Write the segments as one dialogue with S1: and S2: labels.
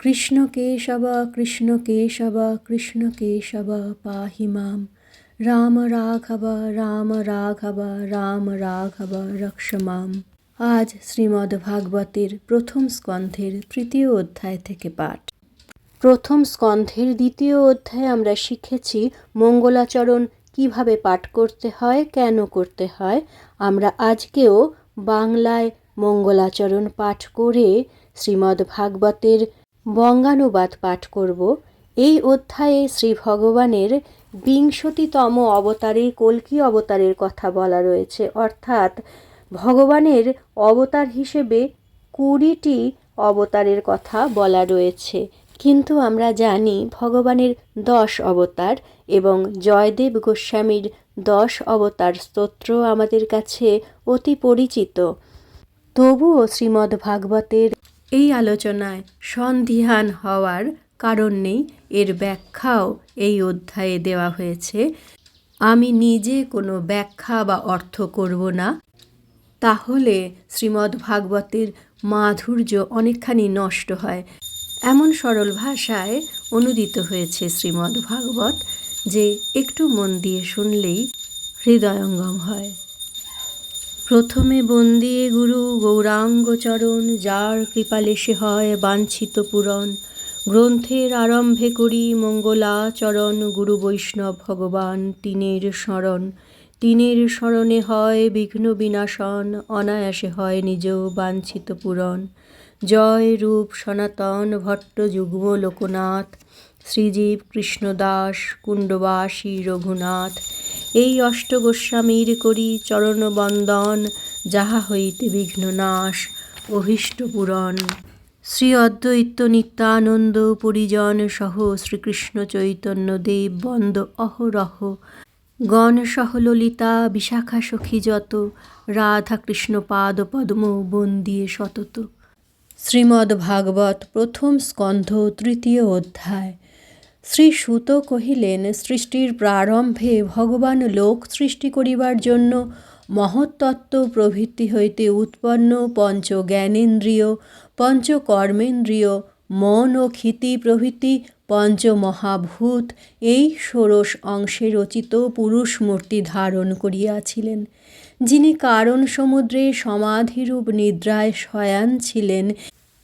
S1: কৃষ্ণ কেশব কৃষ্ণ কেশব কৃষ্ণ কেশব পাহি মাম। রাম রাঘব রাম রাঘব রাম রাঘব, রক্ষ মাম। আজ শ্রীমদ্ ভাগবতের প্রথম স্কন্ধের তৃতীয় অধ্যায় থেকে পাঠ। প্রথম স্কন্ধের দ্বিতীয় অধ্যায়ে আমরা শিখেছি মঙ্গলাচরণ কীভাবে পাঠ করতে হয়, কেন করতে হয়। আমরা আজকেও বাংলায় মঙ্গলাচরণ পাঠ করে শ্রীমদ্ ভাগবতের বঙ্গানুবাদ পাঠ করব। এই অধ্যায়ে শ্রী ভগবানের বিংশতিতম অবতারে কল্কি অবতারের কথা বলা রয়েছে। অর্থাৎ ভগবানের অবতার হিসেবে কুড়িটি অবতারের কথা বলা রয়েছে। কিন্তু আমরা জানি ভগবানের দশ অবতার এবং জয়দেব গোস্বামীর দশ অবতার স্তোত্র আমাদের কাছে অতি পরিচিত। তবুও শ্রীমদ্ ভাগবতের এই আলোচনায় সন্ধিহান হওয়ার কারণ নেই, এর ব্যাখ্যাও এই অধ্যায়ে দেওয়া হয়েছে। আমি নিজে কোনো ব্যাখ্যা বা অর্থ করব না। তাহলে শ্রীমদ্ ভাগবতের মাধুর্য অনেকখানি নষ্ট হয়। এমন সরল ভাষায় অনুদিত হয়েছে শ্রীমদ্ ভাগবত যে একটু মন দিয়ে শুনলেই হৃদয়ঙ্গম হয়। প্রথমে বন্দিয়ে গুরু গৌরাঙ্গ চরণ, যার কৃপালেশে হয় বাঞ্ছিত পূরণ। গ্রন্থের আরম্ভে করি মঙ্গলাচরণ, গুরু বৈষ্ণব ভগবান তিনের স্মরণ। তিনের স্মরণে হয় বিঘ্ন বিনাশন, অনায়াসে হয় নিজ বাঞ্ছিত পূরণ। জয় রূপ সনাতন ভট্ট যুগ্ম লোকনাথ, শ্রীজীব কৃষ্ণদাস কুণ্ডবাসী রঘুনাথ এই অষ্টগোস্বামীর করি চরণবন্দন যাহা হইতে বিঘ্ন নাশ, অভীষ্ট পূরণ। শ্রী অদ্বৈত নিত্যানন্দ পরিজন সহ শ্রীকৃষ্ণ চৈতন্য দেব বন্দ অহরহ। গণ সহ ললিতা বিশাখা সখী যত, রাধা কৃষ্ণ পাদ পদ্ম বন্দিয়ে সতত। শ্রীমদ্ ভাগবত প্রথম স্কন্ধ, তৃতীয় অধ্যায়। শ্রী সুত কহিলেন, সৃষ্টির প্রারম্ভে ভগবান লোক সৃষ্টি করিবার জন্য মহত্তত্ত্ব প্রভৃতি হইতে উৎপন্ন পঞ্চ জ্ঞানেন্দ্রিয় পঞ্চ কর্মেন্দ্রিয় মন ও ক্ষিতি প্রভৃতি পঞ্চমহাভূত এই ষোড়শ অংশে রচিত পুরুষ মূর্তি ধারণ করিয়াছিলেন। যিনি কারণ সমুদ্রে সমাধিরূপ নিদ্রায় শয়ান ছিলেন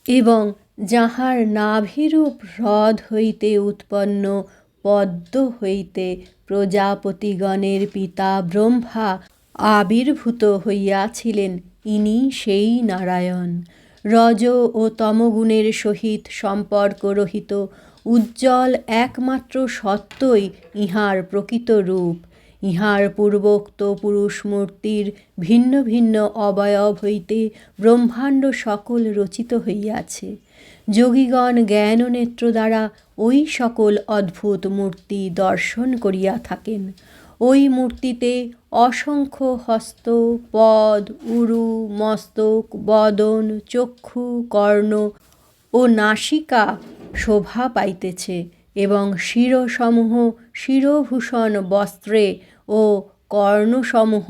S1: এবং যাহার নাভিরূপ হ্রদ হইতে উৎপন্ন, পদ্ম হইতে প্রজাপতিগণের পিতা ব্রহ্মা আবির্ভূত হইয়াছিলেন। ইনি সেই নারায়ণ। রজ ও তমগুণের সহিত সম্পর্ক রহিত, উজ্জ্বল একমাত্র সত্যই ইহার প্রকৃত রূপ। ইহার পূর্বোক্ত পুরুষ মূর্তির ভিন্ন ভিন্ন অবয়ব হইতে ব্রহ্মাণ্ড সকল রচিত হইয়াছে। যোগীগণ জ্ঞান নেত্র দ্বারা ওই সকল অদ্ভুত মূর্তি দর্শন করিয়া থাকেন। ওই মূর্তিতে অসংখ্য হস্ত, পদ, উরু, মস্তক, বদন, চক্ষু, কর্ণ ও নাসিকা শোভা পাইতেছে এবং শিরসমূহ শিরভূষণ বস্ত্রে ও কর্ণসমূহ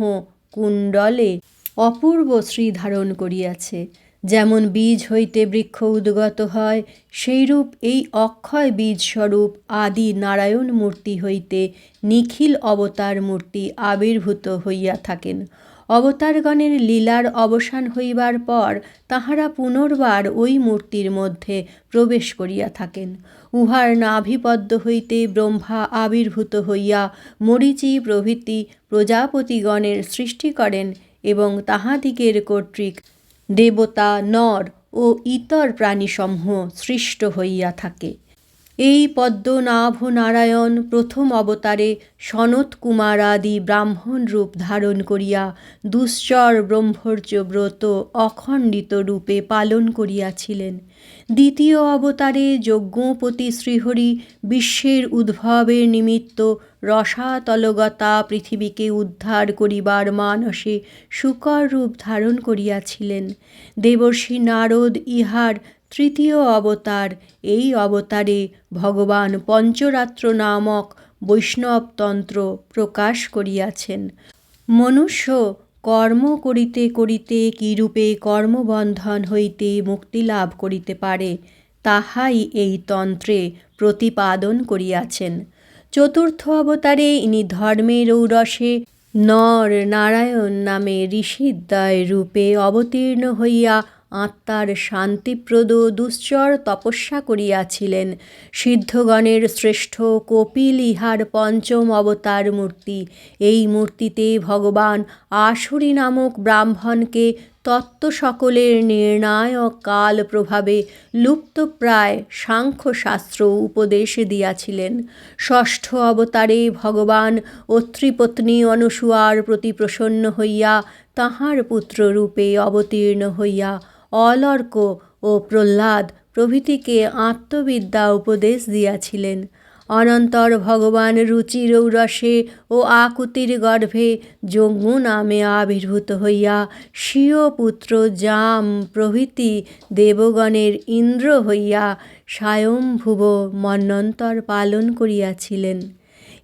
S1: কুণ্ডলে অপূর্ব শ্রী ধারণ করিয়াছে। যেমন বীজ হইতে বৃক্ষ উদ্গত হয়, সেইরূপ এই অক্ষয় বীজস্বরূপ আদি নারায়ণ মূর্তি হইতে নিখিল অবতার মূর্তি আবির্ভূত হইয়া থাকেন। অবতারগণের লীলার অবসান হইবার পর তাহারা পুনর্বার ওই মূর্তির মধ্যে প্রবেশ করিয়া থাকেন। উহার নাভিপদ্ম হইতে ব্রহ্মা আবির্ভূত হইয়া মরিচি প্রভৃতি প্রজাপতিগণের সৃষ্টি করেন এবং তাহাদিগের কর্তৃক দেবতা নর ও ইতর প্রাণীসমূহ সৃষ্ট হইয়া থাকে। এই পদ্মনাভ নারায়ণ প্রথম অবতারে সনত কুমারাদি ব্রাহ্মণ রূপ ধারণ করিয়া দুশ্চর ব্রহ্মর্য ব্রত অখণ্ডিত রূপে পালন করিয়াছিলেন। দ্বিতীয় অবতারে যজ্ঞপতি শ্রীহরি বিশ্বের উদ্ভবের নিমিত্ত রসাতলগতা পৃথিবীকে উদ্ধার করিবার মানসে শুকর রূপ ধারণ করিয়াছিলেন। দেবর্ষী নারদ ইহার তৃতীয় অবতার। এই অবতারে ভগবান পঞ্চরাত্র নামক বৈষ্ণবতন্ত্র প্রকাশ করিয়াছেন। মনুষ্য কর্ম করিতে করিতে কিরূপে কর্মবন্ধন হইতে মুক্তি লাভ করিতে পারে, তাহাই এই তন্ত্রে প্রতিপাদন করিয়াছেন। চতুর্থ অবতারে ইনি ধর্মের ঔরসে নর নারায়ণ নামে ঋষিদ্বয় রূপে অবতীর্ণ হইয়া আত্মার শান্তিপ্রদ দুশ্চর তপস্যা করিয়াছিলেন। সিদ্ধগণের শ্রেষ্ঠ কপিল ইহার পঞ্চম অবতার মূর্তি। এই মূর্তিতে ভগবান আসুরি নামক ব্রাহ্মণকে তত্ত্ব সকলের নির্ণায়ক কাল প্রভাবে লুপ্তপ্রায় সাংখ্যশাস্ত্র উপদেশ দিয়াছিলেন। ষষ্ঠ অবতারে ভগবান অত্রিপত্নী অনুসুয়ার প্রতি প্রসন্ন হইয়া তাহার পুত্ররূপে অবতীর্ণ হইয়া অলর্ক ও প্রহ্লাদ প্রভৃতিকে আত্মবিদ্যা উপদেশ দিয়াছিলেন। অনন্তর ভগবান রুচির ঔরসে ও আকুতির গর্ভে যজ্ঞ নামে আবির্ভূত হইয়া স্বীয় পুত্র জাম প্রভৃতি দেবগণের ইন্দ্র হইয়া স্বয়ংভুব মন্বন্তর পালন করিয়াছিলেন।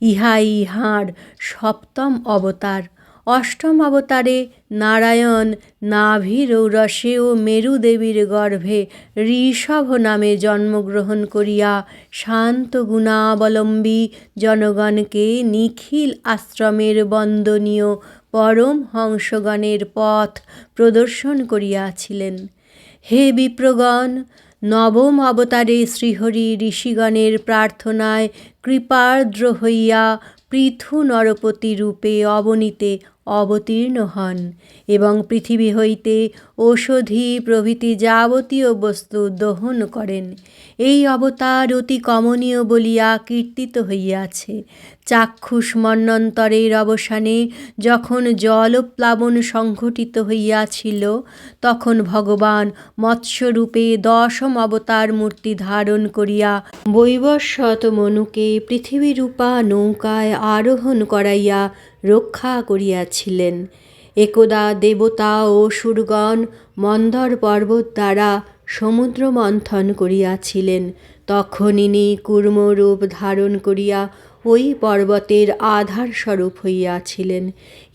S1: ইহাই ইহার সপ্তম অবতার। অষ্টম অবতারে নারায়ণ নাভিরৌরসে ও মেরুদেবীর গর্ভে ঋষভ নামে জন্মগ্রহণ করিয়া শান্ত গুণাবলম্বী জনগণকে নিখিল আশ্রমের বন্দনীয় পরম হংসগণের পথ প্রদর্শন করিয়াছিলেন। হে বিপ্রগণ, নবম অবতারে শ্রীহরি ঋষিগণের প্রার্থনায় কৃপার্দ্র হইয়া পৃথু নরপতি রূপে অবনীতে অবতীর্ণ হন এবং পৃথিবী হইতে ঔষধি প্রভৃতি যাবতীয় বস্তু দহন করেন। এই অবতার অতি কমনীয় বলিয়া কীর্তিত হইয়াছে। চাক্ষুষ মন্বন্তরের অবসানে যখন জলপ্লাবন সংঘটিত হইয়াছিল, তখন ভগবান মৎস্যরূপে দশম অবতার মূর্তি ধারণ করিয়া বৈবস্বত মনুকে পৃথিবীরূপা নৌকায় আরোহণ করাইয়া রক্ষা করিয়াছিলেন। একদা দেবতা ও সুরগণ মন্দর পর্বত দ্বারা সমুদ্র মন্থন করিয়াছিলেন। তখন ইনি কূর্মরূপ ধারণ করিয়া ওই পর্বতের আধার স্বরূপ হইয়াছিলেন।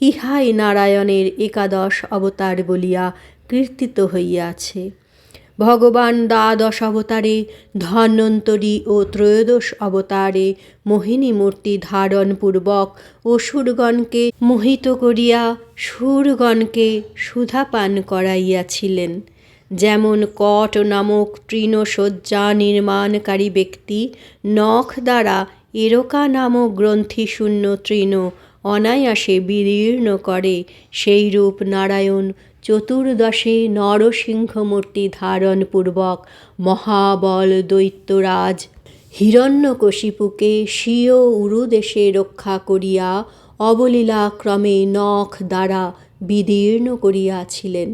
S1: ইহাই নারায়ণের একাদশ অবতার বলিয়া কীর্তিত হইয়াছে। ভগবান দ্বাদশ অবতারে, ধন্বন্তরী ও ত্রয়োদশ অবতারে মোহিনী মূর্তি ধারণ ধারণপূর্বক অসুরগণকে মোহিত করিয়া সুরগণকে সুধাপান করাইয়াছিলেন। যেমন কট নামক তৃণশয্যা নির্মাণকারী ব্যক্তি নখ দ্বারা এরকা নামক গ্রন্থিশূন্য তৃণ অনায়াসে বিদীর্ণ করে, সেইরূপ নারায়ণ চতুর্দশে নরসিংহমূর্তি ধারণপূর্বক মহাবল দৈত্যরাজ হিরণ্যকশিপুকে স্বীয় উরুদেশে রক্ষা করিয়া অবলীলাক্রমে নখ দ্বারা বিদীর্ণ করিয়াছিলেন।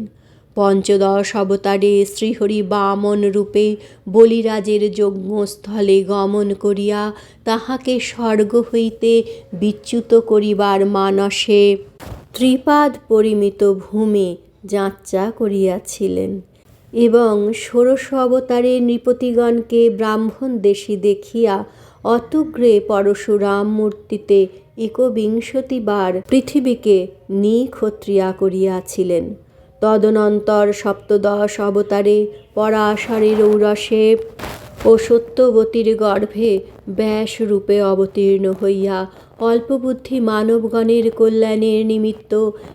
S1: পঞ্চদশ অবতারে শ্রীহরি বামন রূপে বলিরাজের যজ্ঞস্থলে গমন করিয়া তাহাকে স্বর্গ হইতে বিচ্যুত করিবার মানসে ত্রিপাদ পরিমিত ভূমে যাত্রা করিয়াছিলেন এবং ষোড়শ অবতারে নৃপতিগণকে ব্রাহ্মণ দেশী দেখিয়া অতুগ্রে পরশুরাম মূর্তিতে একবিংশতিবার পৃথিবীকে নিক্ষত্রিয়া করিয়াছিলেন। তদনন্তর সপ্তদশ অবতারে পরাশরের ঔরসে ও সত্যবতীর গর্ভে ব্যাসরূপে অবতীর্ণ হইয়া অল্পবুদ্ধি মানবগণের কল্যাণের নিমিত্ত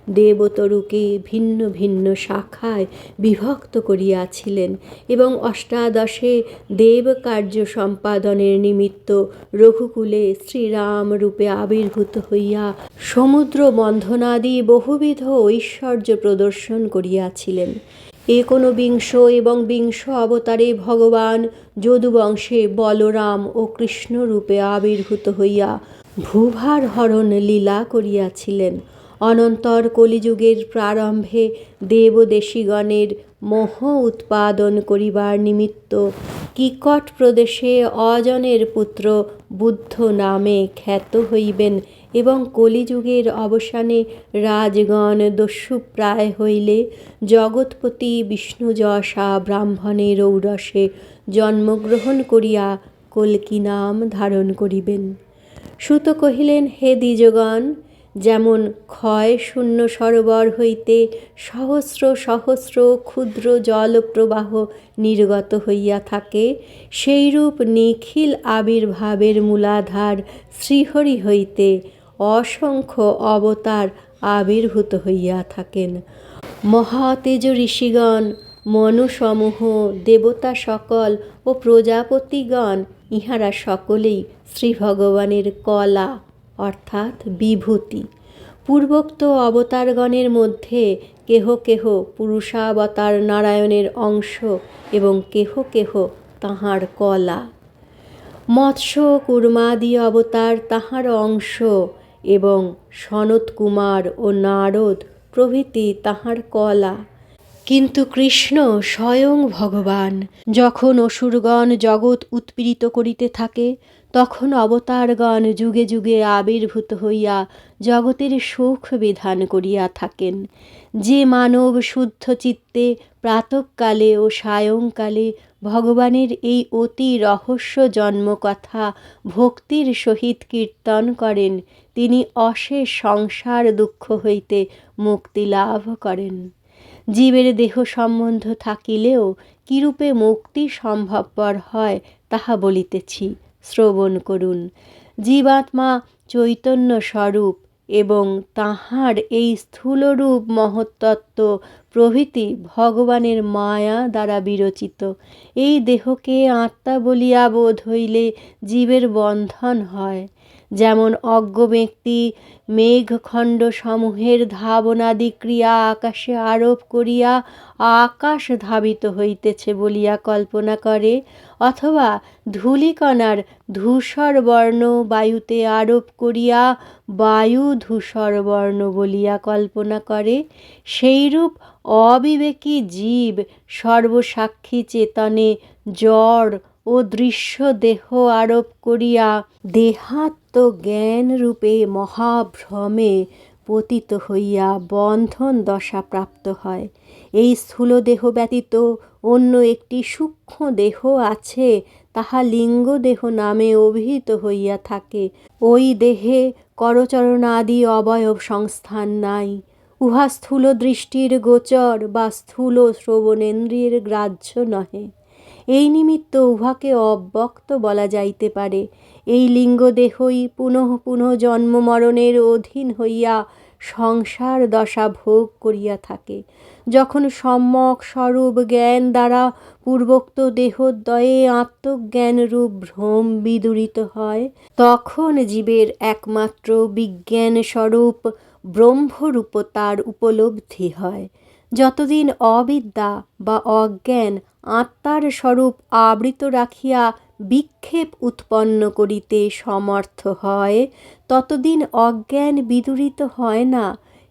S1: দেবতরুকে ভিন্ন ভিন্ন শাখায় বিভক্ত করিয়াছিলেন এবং অষ্টাদশে দেবকার্য সম্পাদনের নিমিত্ত রঘুকুলে শ্রীরাম রূপে আবির্ভূত হইয়া সমুদ্র বন্ধনাদি বহুবিধ ঐশ্বর্য প্রদর্শন করিয়াছিলেন। একনবিংশ এবং বিংশ অবতারে ভগবান যদুবংশে বলরাম ও কৃষ্ণরূপে আবির্ভূত হইয়া ভূভার হরণ লীলা করিয়াছিলেন। অনন্তর কলিযুগের প্রারম্ভে দেবদেশীগণের মোহ উৎপাদন করিবার নিমিত্ত কিকট প্রদেশে অজনের পুত্র বুদ্ধ নামে খ্যাত হইবেন এবং কলিযুগের অবসানে রাজগণ দস্যুপ্রায় হইলে জগৎপতি বিষ্ণুযশা ব্রাহ্মণের ঔরসে জন্মগ্রহণ করিয়া কল্কি নাম ধারণ করিবেন। সুত কহিলেন, হে দ্বিজগণ, যেমন ক্ষয় শূন্য সরোবর হইতে সহস্র সহস্র ক্ষুদ্র জলপ্রবাহ নির্গত হইয়া থাকে, সেইরূপ নিখিল আবির্ভাবের মূলাধার শ্রীহরি হইতে অসংখ্য অবতার আবির্ভূত হইয়া থাকেন। মহাতেজ ঋষিগণ মনুসমূহ, দেবতা সকল ও প্রজাপতিগণ, ইহারা সকলেই শ্রী ভগবানের কলা, অর্থাৎ বিভূতি। পূর্বোক্ত অবতারগণের মধ্যে কেহ কেহ পুরুষাবতার নারায়ণের অংশ এবং কেহ কেহ তাহার কলা। মৎস্য কুর্মাদি অবতার তাহার অংশ এবং সনত কুমার ও নারদ প্রভৃতি তাহার কলা। কিন্তু কৃষ্ণ স্বয়ং ভগবান, যখন অসুরগণ জগৎ উৎপীড়িত করিতে থাকে তখন অবতারগণ যুগে যুগে আবির্ভূত হইয়া জগতের সুখ বিধান করিয়া থাকেন। যে মানব শুদ্ধ চিত্তে প্রাতকালে ও সায়ংকালে ভগবানের এই অতি রহস্য জন্মকথা ভক্তির সহিত কীর্তন করেন, তিনি অশেষ সংসার দুঃখ হইতে মুক্তি লাভ করেন। জীবের দেহ সম্বন্ধ থাকিলেও কিরূপে মুক্তি সম্ভবপর হয় তাহা বলিতেছি। শ্রবণ করুন। জীবাত্মা চৈতন্য স্বরূপ এবং তাহার এই স্থূলরূপ মহত্তত্ত্ব প্রভৃতি ভগবানের মায়া দ্বারা বিরচিত। এই দেহকে আত্মা বলিয়া বোধ হইলে জীবের বন্ধন হয়। যেমন অজ্ঞ ব্যক্তি মেঘখণ্ড সমূহের ধাবনাদি ক্রিয়া আকাশে আরোপ করিয়া আকাশ ধাবিত হইতেছে বলিয়া কল্পনা করে অথবা ধূলিকণার ধূসর বর্ণ বায়ুতে আরোপ করিয়া বায়ু ধূসর বর্ণ বলিয়া কল্পনা করে, সেইরূপ অবিবেকী জীব সর্বসাক্ষী চেতনে জড় ও দৃশ্য দেহ আরোপ করিয়া দেহাত্ম জ্ঞান রূপে মহাভ্রমে পতিত হইয়া বন্ধন দশা প্রাপ্ত হয়। এই স্থূল দেহ ব্যতীত অন্য একটি সূক্ষ্ম দেহ আছে, তাহা লিঙ্গ দেহ নামে অভিহিত হইয়া থাকে। ওই দেহে করচরণাদি অবয়ব সংস্থান নাই। উহা স্থূল দৃষ্টির গোচর বা স্থূল শ্রবণেন্দ্রিয়ের গ্রাহ্য নহে। এই নিমিত্ত উহাকে অব্যক্ত বলা যাইতে পারে। এই লিঙ্গদেহই পুনঃ পুনঃ জন্ম মরণের অধীন হইয়া সংসার দশা ভোগ করিয়া থাকে। যখন সম্যক স্বরূপ জ্ঞান দ্বারা পূর্বোক্ত দেহদ্বয়ে আত্মজ্ঞানরূপ ভ্রম বিদূরিত হয়, তখন জীবের একমাত্র বিজ্ঞান স্বরূপ ব্রহ্মরূপতার উপলব্ধি হয়। যতদিন অবিদ্যা বা অজ্ঞান আত্মার স্বরূপ আবৃত রাখিয়া বিক্ষেপ উৎপন্ন করিতে সমর্থ হয়, ততদিন অজ্ঞান বিদূরিত হয় না।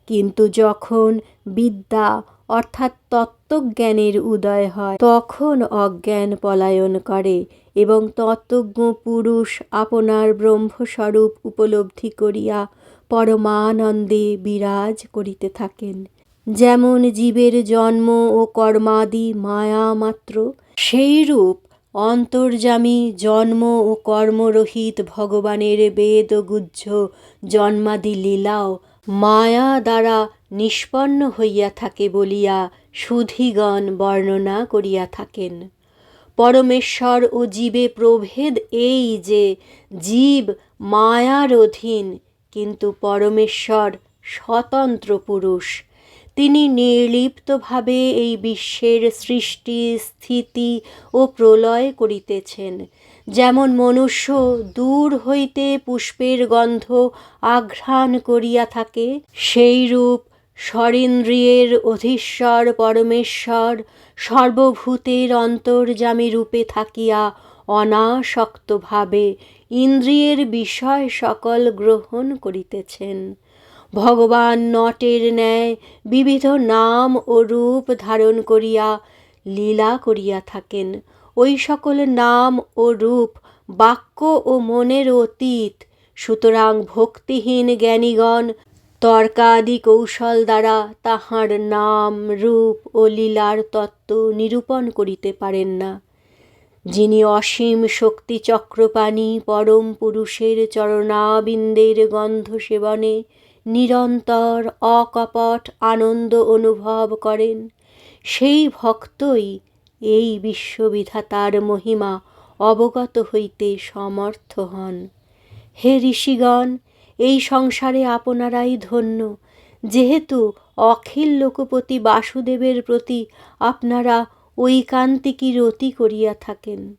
S1: কিন্তু যখন বিদ্যা অর্থাৎ তত্ত্বজ্ঞানের উদয় হয়, তখন অজ্ঞান পলায়ন করে এবং তত্ত্বজ্ঞ পুরুষ আপনার ব্রহ্মস্বরূপ উপলব্ধি করিয়া পরমানন্দে বিরাজ করিতে থাকেন। যেমন জীবের জন্ম ও কর্মাদি মায়া মাত্র, সেইরূপ অন্তর্যামী জন্ম ও কর্মরহিত ভগবানের বেদগুজ্জ জন্মাদি লীলাও মায়া দ্বারা নিষ্পন্ন হইয়া থাকে বলিয়া সুধীগণ বর্ণনা করিয়া থাকেন। পরমেশ্বর ও জীবে প্রভেদ এই যে, জীব মায়ার অধীন, কিন্তু পরমেশ্বর স্বতন্ত্র পুরুষ। তিনি নির্লিপ্তভাবে এই বিশ্বের সৃষ্টি, স্থিতি ও প্রলয় করিতেছেন। যেমন মনুষ্য দূর হইতে পুষ্পের গন্ধ আঘ্রাণ করিয়া থাকে, সেইরূপ স্বরেন্দ্রিয়ের অধীশ্বর পরমেশ্বর সর্বভূতের অন্তর্যামী রূপে থাকিয়া অনাসক্তভাবে ইন্দ্রিয়ের বিষয় সকল গ্রহণ করিতেছেন। ভগবান নটের ন্যায় বিবিধ নাম ও রূপ ধারণ করিয়া, লীলা করিয়া থাকেন। ওই সকল নাম ও রূপ বাক্য ও মনের অতীত, সুতরাং ভক্তিহীন জ্ঞানীগণ তর্কাদি কৌশল দ্বারা তাহার নাম, রূপ ও লীলার তত্ত্ব নিরূপণ করিতে পারেন না। যিনি অসীম শক্তি চক্রপাণী, পরম পুরুষের চরণাবিন্দের গন্ধ সেবনে নিরন্তর অকপট আনন্দ অনুভব করেন। সেই ভক্তই এই বিশ্ববিধাতার মহিমা অবগত হইতে সমর্থ হন। হে ঋষিগণ, এই সংসারে আপনারাই ধন্য। যেহেতু অখিল লোকপতি বাসুদেবের প্রতি আপনারা ঐকান্তিকী রতি করিয়া থাকেন।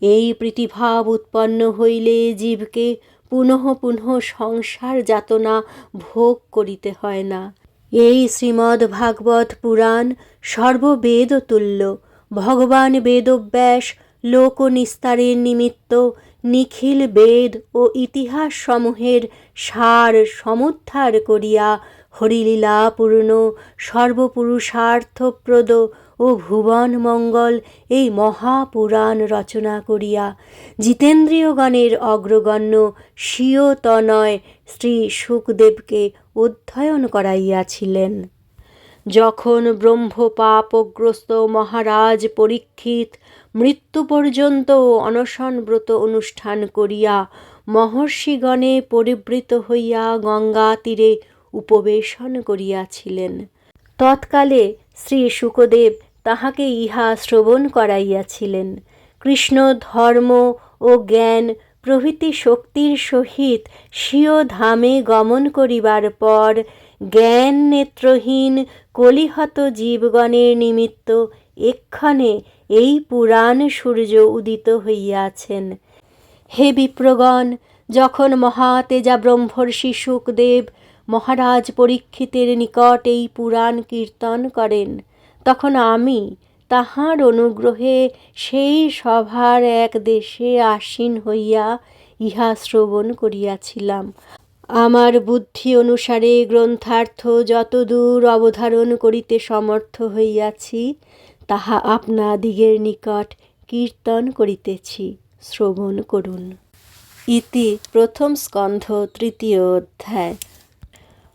S1: এই প্রীতিভাব উৎপন্ন হইলে জীবকে পুনঃ পুনঃ সংসার যাতনা ভোগ করিতে হয় না। এই শ্রীমদ্ ভাগবত পুরাণ সর্ববেদ তুল্য ভগবান বেদব্যাস লোক নিস্তারের নিমিত্ত নিখিল বেদ ও ইতিহাস সমূহের সার সমুদ্ধার করিয়া হরিলীলাপূর্ণ সর্বপুরুষার্থপ্রদ ও ভুবন মঙ্গল এই মহাপুরাণ রচনা করিয়া। জিতেন্দ্রীয়গণের অগ্রগণ্য স্বীয় তনয় শ্রী সুখদেবকে অধ্যয়ন করাইয়াছিলেন। যখন ব্রহ্মপাপগ্রস্ত মহারাজ পরীক্ষিত মৃত্যু পর্যন্ত অনশনব্রত অনুষ্ঠান করিয়া মহর্ষিগণে পরিবৃত হইয়া গঙ্গা তীরে উপবেশন করিয়াছিলেন। তৎকালে শ্রী শুকদেব তাহাকে ইহা শ্রবণ করাইয়াছিলেন। কৃষ্ণ ধর্ম ও জ্ঞান প্রভৃতি শক্তির সহিত স্বীয় ধামে গমন করিবার পর জ্ঞান নেত্রহীন কলিহত জীবগণের নিমিত্ত এক্ষণে এই পুরাণ সূর্য উদিত হইয়াছেন। হে বিপ্রগণ, যখন মহাতেজা ব্রহ্মর্ষি সুখদেব মহারাজ পরীক্ষিতের নিকট এই পুরাণ কীর্তন করেন তখন আমি তাহার অনুগ্রহে সেই সভার এক দেশে আসীন হইয়া ইহা শ্রবণ করিয়াছিলাম। আমার বুদ্ধি অনুসারে গ্রন্থার্থ যতদূর অবধারণ করিতে সমর্থ হইয়াছি, তাহা আপনাদিগের নিকট কীর্তন করিতেছি। শ্রবণ করুন। ইতি প্রথম স্কন্ধ, তৃতীয় অধ্যায়।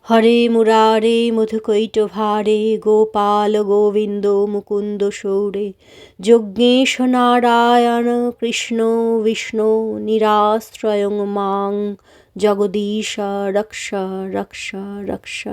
S1: হরে মুরারে মধুকৈট, ভারে গোপাল, গোবিন্দ, মুকুন্দ, সৌরে। যজ্ঞেশ, নারায়ণ, কৃষ্ণ, বিষ্ণু, নিরাশ্রয়ং মাং। জগদীশ, রক্ষ রক্ষ রক্ষ।